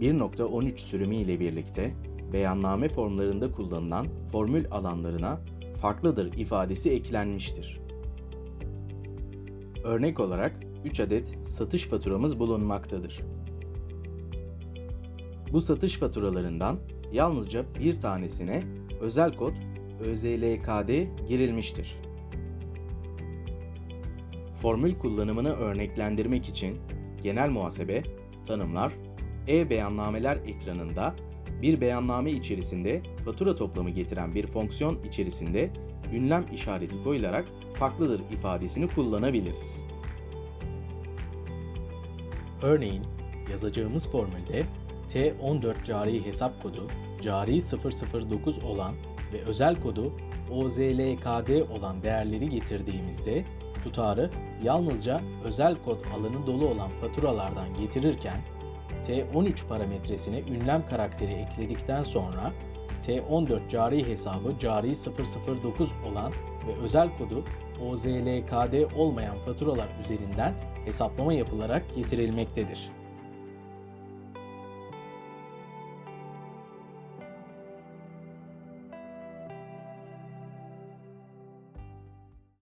1.13 sürümü ile birlikte beyanname formlarında kullanılan formül alanlarına farklıdır ifadesi eklenmiştir. Örnek olarak 3 adet satış faturamız bulunmaktadır. Bu satış faturalarından yalnızca bir tanesine özel kod ÖZLKD girilmiştir. Formül kullanımını örneklendirmek için genel muhasebe, tanımlar, e-beyannameler ekranında bir beyanname içerisinde fatura toplamı getiren bir fonksiyon içerisinde ünlem işareti koyularak farklıdır ifadesini kullanabiliriz. Örneğin yazacağımız formülde T14 cari hesap kodu cari 009 olan ve özel kodu OZLKD olan değerleri getirdiğimizde tutarı yalnızca özel kod alanı dolu olan faturalardan getirirken T13 parametresine ünlem karakteri ekledikten sonra T14 cari hesabı cari 009 olan ve özel kodu OZLKD olmayan faturalar üzerinden hesaplama yapılarak getirilmektedir.